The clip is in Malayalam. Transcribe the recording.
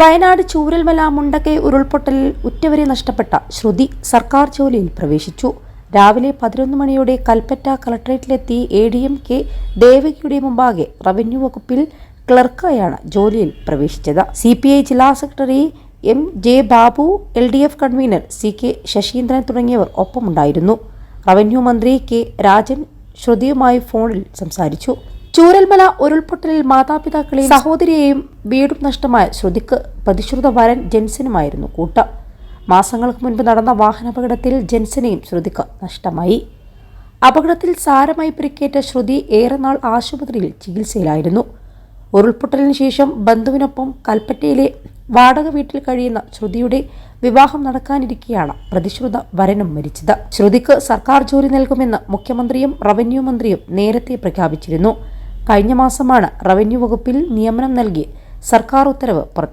വയനാട് ചൂരൽമല മുണ്ടക്കൈ ഉരുൾപൊട്ടലിൽ ഉറ്റവരെ നഷ്ടപ്പെട്ട ശ്രുതി സർക്കാർ ജോലിയിൽ പ്രവേശിച്ചു. രാവിലെ പതിനൊന്ന് മണിയോടെ കൽപ്പറ്റ കളക്ടറേറ്റിലെത്തി എ ഡി എം കെ ദേവകിയുടെ മുമ്പാകെ റവന്യൂ വകുപ്പിൽ ക്ലർക്കായാണ് ജോലിയിൽ പ്രവേശിച്ചത്. സി പി ഐ ജില്ലാ secretary M J Babu L D F convenor C K Saseendran തുടങ്ങിയവർ ഒപ്പമുണ്ടായിരുന്നു. റവന്യൂ മന്ത്രി കെ രാജൻ ശ്രുതിയുമായി ഫോണിൽ സംസാരിച്ചു. ചൂരൽമല ഉരുൾപൊട്ടലിൽ മാതാപിതാക്കളെയും സഹോദരിയെയും വീടും നഷ്ടമായ ശ്രുതിക്ക് പ്രതിശ്രുത വരൻ ജെൻസനുമായിരുന്നു കൂട്ട. മാസങ്ങൾക്ക് മുൻപ് നടന്ന വാഹനാപകടത്തിൽ ജെൻസനെയും ശ്രുതിക്ക് നഷ്ടമായി. അപകടത്തിൽ സാരമായി പരിക്കേറ്റ ശ്രുതി ഏറെ നാൾ ആശുപത്രിയിൽ ചികിത്സയിലായിരുന്നു. ഉരുൾപൊട്ടലിന് ശേഷം ബന്ധുവിനൊപ്പം കൽപ്പറ്റയിലെ വാടക വീട്ടിൽ കഴിയുന്ന ശ്രുതിയുടെ വിവാഹം നടക്കാനിരിക്കെയാണ് പ്രതിശ്രുത വരനും മരിച്ചത്. ശ്രുതിക്ക് സർക്കാർ ജോലി നൽകുമെന്ന് മുഖ്യമന്ത്രിയും റവന്യൂ മന്ത്രിയും നേരത്തെ പ്രഖ്യാപിച്ചിരുന്നു. കഴിഞ്ഞ മാസമാണ് റവന്യൂ വകുപ്പിൽ നിയമനം നൽകി സർക്കാർ ഉത്തരവ് പുറത്തിറക്കിയത്